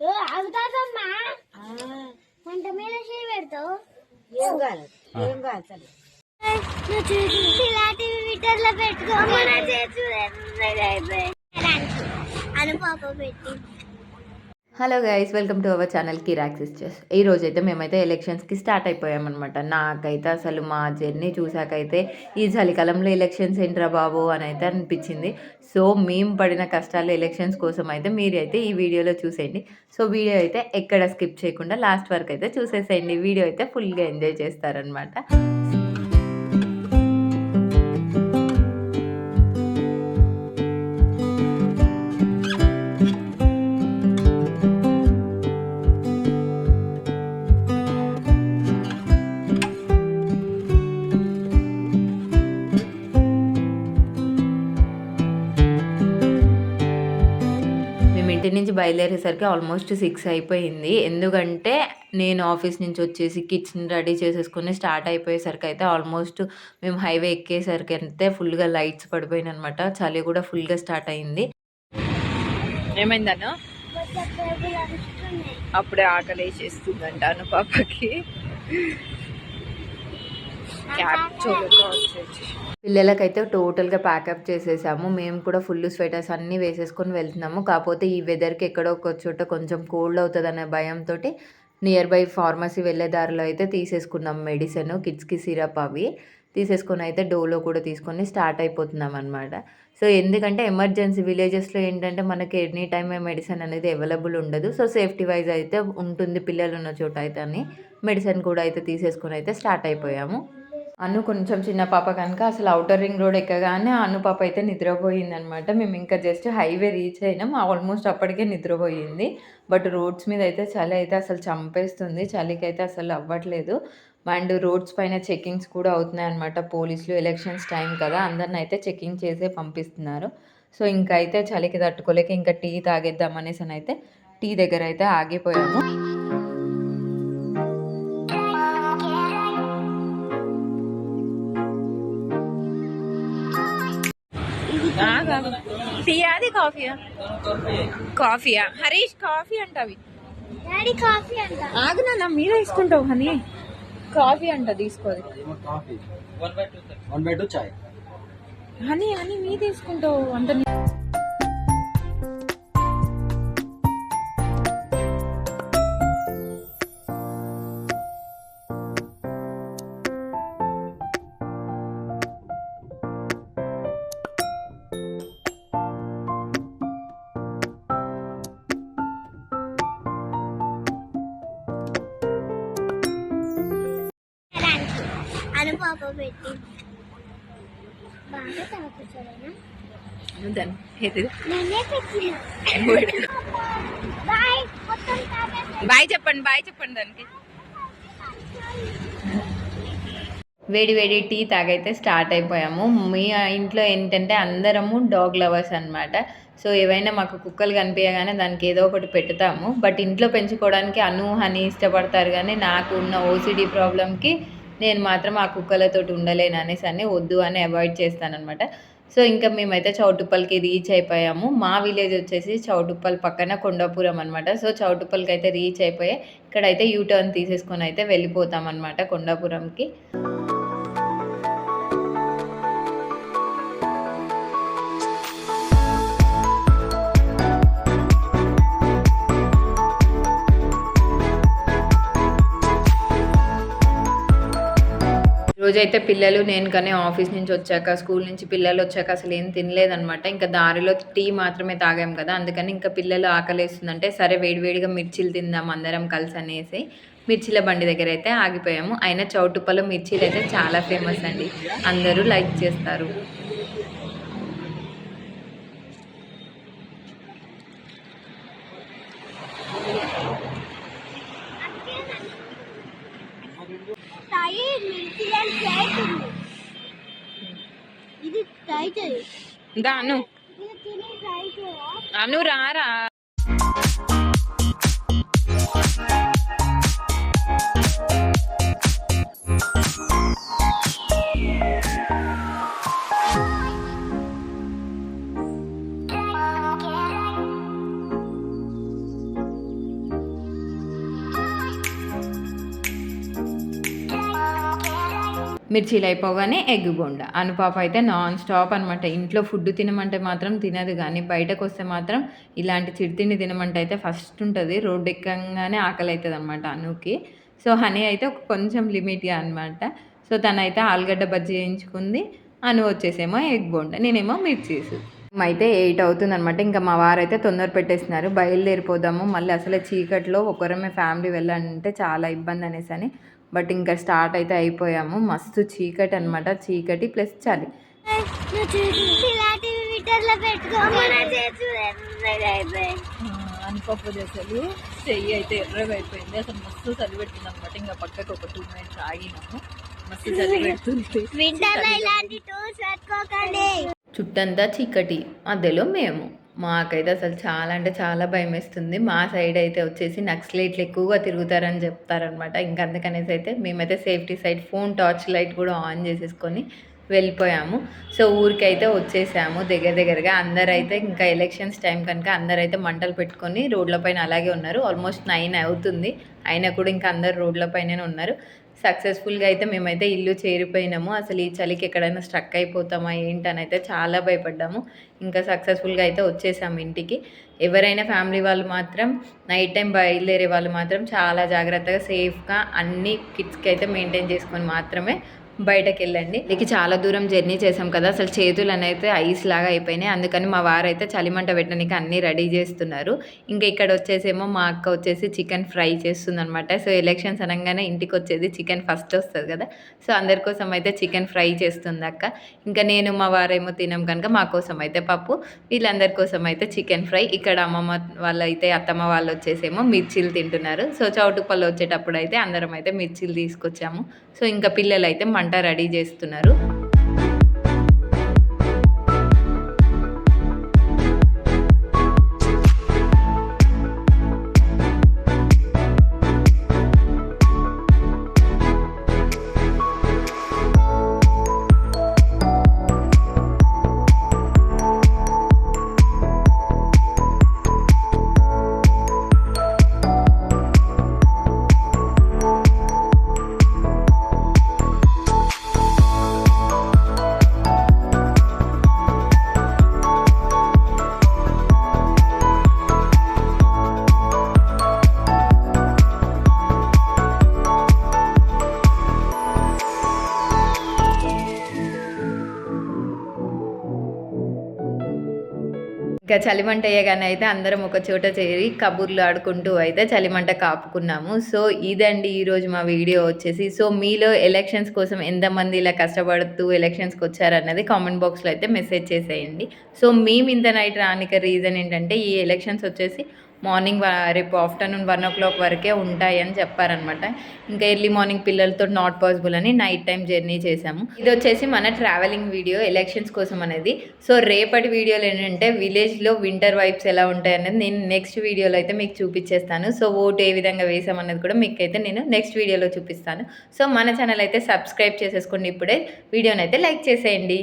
అవుతాదమ్మా వంట మీద చేయి పెడతావు? ఏం కాదు ఏం కాదు సరే. నువ్వు చూసి ఇలాంటి hello guys welcome to our channel Kirak sisters ఈ రోజు అయితే మేమైతే ఎలక్షన్స్కి స్టార్ట్ అయిపోయామన్నమాట. నాకైతే అసలు మా జర్నీ చూసాకైతే ఈ చలికాలంలో ఎలక్షన్స్ ఏంట్రా బాబు అని అయితే అనిపించింది. సో మేము పడిన కష్టాలు ఎలక్షన్స్ కోసం అయితే మీరు అయితే ఈ వీడియోలో చూసేయండి. సో వీడియో అయితే ఎక్కడ స్కిప్ చేయకుండా లాస్ట్ వరకు అయితే చూసేసేయండి. వీడియో అయితే ఫుల్గా ఎంజాయ్ చేస్తారనమాట బయలుదేరేసరికి ఆల్మోస్ట్ సిక్స్ అయిపోయింది. ఎందుకంటే నేను ఆఫీస్ నుంచి వచ్చేసి కిచెన్ రెడీ చేసేసుకుని స్టార్ట్ అయిపోయేసరికి అయితే ఆల్మోస్ట్ మేము హైవే ఎక్కేసరికి అయితే ఫుల్గా లైట్స్ పడిపోయినాయి అనమాట చలి కూడా ఫుల్గా స్టార్ట్ అయింది. ఏమైందను అప్పుడే ఆకలి వేసేస్తుందంట అను పాపకి. పిల్లలకైతే టోటల్గా ప్యాకప్ చేసేసాము. మేము కూడా ఫుల్ స్వెటర్స్ అన్నీ వేసేసుకొని వెళ్తున్నాము. కాకపోతే ఈ వెదర్కి ఎక్కడో ఒక చోట కొంచెం కోల్డ్ అవుతుంది అనే భయంతో నియర్ బై ఫార్మసీ వెళ్ళే దారిలో అయితే తీసేసుకున్నాం మెడిసిన్ కిడ్స్కి సిరప్ అవి. తీసేసుకొని అయితే డోలో కూడా తీసుకొని స్టార్ట్ అయిపోతున్నాం అనమాట సో ఎందుకంటే ఎమర్జెన్సీ విలేజెస్లో ఏంటంటే మనకి ఎనీ టైం మెడిసిన్ అనేది అవైలబుల్ ఉండదు. సో సేఫ్టీ వైజ్ అయితే ఉంటుంది పిల్లలు ఉన్న చోట అయితే అని మెడిసిన్ కూడా అయితే తీసేసుకొని అయితే స్టార్ట్ అయిపోయాము. అన్ను కొంచెం చిన్న పాప కనుక అసలు అవుటర్ రింగ్ రోడ్ ఎక్కగానే అన్ను పాప అయితే నిద్రపోయిందనమాట. మేము ఇంకా జస్ట్ హైవే రీచ్ అయినాం. ఆల్మోస్ట్ అప్పటికే నిద్రపోయింది. బట్ రోడ్స్ మీద అయితే చలి అయితే అసలు చంపేస్తుంది. చలికి అయితే అసలు అవ్వట్లేదు. అండ్ రోడ్స్ పైన చెకింగ్స్ కూడా అవుతున్నాయి అనమాట పోలీసులు ఎలక్షన్స్ టైం కదా అందరిని అయితే చెకింగ్ చేసే పంపిస్తున్నారు. సో ఇంకా అయితే చలికి తట్టుకోలేక ఇంకా టీ తాగేద్దాం అనేసి అయితే టీ దగ్గర అయితే ఆగిపోయాము. కాఫీయా? కాఫీయా? హరీష్ కాఫీ అంటవి డాడీ కాఫీ అంట. ఆగునా మీరే తీసుకుంటావు హనీ. కాఫీ అంట తీసుకోది హనీ హనీ మీ తీసుకుంటావు అంత పెట్టి. బాగా తాగుతాడేనా బాయ్ చెప్పండి బాయ్ చెప్పండి దానికి. వేడి వేడి టీ తాగైతే స్టార్ట్ అయిపోయాము. మీ ఇంట్లో ఏంటంటే అందరము డాగ్ లవర్స్ అన్నమాట. సో ఏవైనా మాకు కుక్కలు కనిపించగానే దానికి ఏదో ఒకటి పెడతాము బట్ ఇంట్లో పెంచుకోవడానికి అను హని ఇష్టపడతారు కానీ నాకు ఉన్న ఓసిడి ప్రాబ్లంకి నేను మాత్రం ఆ కుక్కలతోటి ఉండలేను అనేసి అన్నీ వద్దు అని అవాయిడ్ చేస్తానమాట సో ఇంకా మేమైతే చౌటుప్పల్కి రీచ్ అయిపోయాము. మా విలేజ్ వచ్చేసి చౌటుప్పల్ పక్కన కొండాపురం అనమాట సో చౌటుప్పల్కి అయితే రీచ్ అయిపోయి ఇక్కడైతే యూటర్న్ తీసేసుకొని అయితే వెళ్ళిపోతాం అనమాట కొండాపురంకి. రోజైతే పిల్లలు నేను కానీ ఆఫీస్ నుంచి వచ్చాక స్కూల్ నుంచి పిల్లలు వచ్చాక అసలు ఏం తినలేదనమాట ఇంకా దారిలో టీ మాత్రమే తాగాం కదా అందుకని ఇంకా పిల్లలు ఆకలేస్తుందంటే సరే వేడివేడిగా మిర్చీలు తిందాం అందరం కలిసి అనేసి మిర్చీల బండి దగ్గర అయితే ఆగిపోయాము. అయినా చౌటుప్పలో మిర్చీలు అయితే చాలా ఫేమస్ అండి. అందరూ లైక్ చేస్తారు. ఇది ట్రై చేయి అను రారా. మిర్చీలు అయిపోగానే ఎగ్ బొండ. అనుపాప అయితే నాన్ స్టాప్ అనమాట ఇంట్లో ఫుడ్ తినమంటే మాత్రం తినదు కానీ బయటకు వస్తే మాత్రం ఇలాంటి చిరుతిండి తినమంటే అయితే ఫస్ట్ ఉంటుంది. రోడ్డు ఎక్కగానే ఆకలి అవుతుంది అనమాట అనుకి. సో హనీ అయితే ఒక కొంచెం లిమిట్గా అనమాట సో తనైతే ఆలుగడ్డ బజ్జీ చేయించుకుంది. అను వచ్చేసేమో ఎగ్ బొండ. నేనేమో మిర్చీస్. అయితే ఎయిట్ అవుతుంది అనమాట ఇంకా మా వారైతే తొందర పెట్టేస్తున్నారు. బయలుదేరిపోదాము. మళ్ళీ అసలే చీకట్లో ఒకరమే ఫ్యామిలీ వెళ్ళాలంటే చాలా ఇబ్బంది అనేసి అని బట్ ఇంకా స్టార్ట్ అయితే అయిపోయాము. మస్తు చీకటి అనమాట చీకటి ప్లస్ చలి. అనుకోకపోతే అసలు చెయ్యి అయితే ఎర్రగా అయిపోయింది అసలు మస్తు చలి పెట్టింది అనమాట ఇంకా పక్కకు ఒక టూ మినిట్స్ ఆగినాము. మస్తు చలి పెడుతుంది. చుట్టంతా చీకటి. మధ్యలో మేము. మాకైతే అసలు చాలా అంటే చాలా భయం వేస్తుంది మా సైడ్ అయితే వచ్చేసి నక్సలైట్లు ఎక్కువగా తిరుగుతారని చెప్తారనమాట ఇంకా అందుకనేసి అయితే మేమైతే safety side phone torch light కూడా ఆన్ చేసేసుకొని వెళ్ళిపోయాము. సో ఊరికైతే వచ్చేసాము దగ్గర దగ్గరగా. అందరైతే ఇంకా ఎలక్షన్స్ టైం కనుక అందరైతే మంటలు పెట్టుకొని రోడ్ల పైన అలాగే ఉన్నారు. ఆల్మోస్ట్ నైన్ అవుతుంది. అయినా కూడా ఇంకా అందరు రోడ్లపైనే ఉన్నారు. సక్సెస్ఫుల్గా అయితే మేమైతే ఇల్లు చేరిపోయినాము. అసలు ఈ చలికి ఎక్కడైనా స్ట్రక్ అయిపోతామా ఏంటని అయితే చాలా భయపడ్డాము. ఇంకా సక్సెస్ఫుల్గా అయితే వచ్చేసాము ఇంటికి. ఎవరైనా ఫ్యామిలీ వాళ్ళు మాత్రం నైట్ టైం బయలుదేరే వాళ్ళు మాత్రం చాలా జాగ్రత్తగా సేఫ్గా అన్ని కిడ్స్కి అయితే మెయింటైన్ చేసుకొని మాత్రమే బయటకు వెళ్ళండి ఇక చాలా దూరం జర్నీ చేసాం కదా అసలు చేతులు అనేది ఐస్ లాగా అయిపోయినాయి. అందుకని మా వారైతే చలిమంట పెట్టడానికి అన్నీ రెడీ చేస్తున్నారు. ఇంకా ఇక్కడ వచ్చేసేమో మా అక్క వచ్చేసి చికెన్ ఫ్రై చేస్తుంది అనమాట సో ఎలక్షన్స్ అనగానే ఇంటికి వచ్చేది చికెన్ ఫస్ట్ వస్తుంది కదా. సో అందరి కోసం అయితే చికెన్ ఫ్రై చేస్తుంది అక్క. ఇంకా నేను మా వారేమో తినం కనుక మా కోసం అయితే పప్పు. వీళ్ళందరి కోసం అయితే చికెన్ ఫ్రై. ఇక్కడ అమ్మమ్మ వాళ్ళు అయితే అత్తమ్మ వాళ్ళు వచ్చేసేమో మిర్చీలు తింటున్నారు. సో చౌటుపల్లి వచ్చేటప్పుడు అయితే అందరం అయితే మిర్చీలు తీసుకొచ్చాము. సో ఇంకా పిల్లలు అయితే వంట రెడీ చేస్తున్నారు. ఇంకా చలిమంట అయ్యగానే అయితే అందరం ఒక చోట చేరి కబుర్లు ఆడుకుంటూ అయితే చలిమంట కాపుకున్నాము. సో ఇదండి ఈరోజు మా వీడియో వచ్చేసి. సో మీలో ఎలక్షన్స్ కోసం ఎంతమంది ఇలా కష్టపడుతూ ఎలక్షన్స్కి వచ్చారన్నది కామెంట్ బాక్స్లో అయితే మెసేజ్ చేసేయండి. సో మేము ఇంత నైట్ రానిక రీజన్ ఏంటంటే ఈ ఎలక్షన్స్ వచ్చేసి మార్నింగ్ రేపు ఆఫ్టర్నూన్ వన్ ఓ క్లాక్ వరకే ఉంటాయి అని చెప్పారనమాట ఇంకా ఎర్లీ మార్నింగ్ పిల్లలతో నాట్ పాసిబుల్ అని నైట్ టైం జర్నీ చేసాము ఇది వచ్చేసి మన ట్రావెలింగ్ వీడియో ఎలక్షన్స్ కోసం అనేది. సో రేపటి వీడియోలు ఏంటంటే విలేజ్లో వింటర్ వైబ్స్ ఎలా ఉంటాయి అనేది నేను నెక్స్ట్ వీడియోలో అయితే మీకు చూపించేస్తాను సో ఓటు ఏ విధంగా వేసామన్నది కూడా మీకు అయితే నేను నెక్స్ట్ వీడియోలో చూపిస్తాను. సో మన ఛానల్ అయితే సబ్స్క్రైబ్ చేసేసుకోండి ఇప్పుడే. వీడియోని అయితే లైక్ చేసేయండి.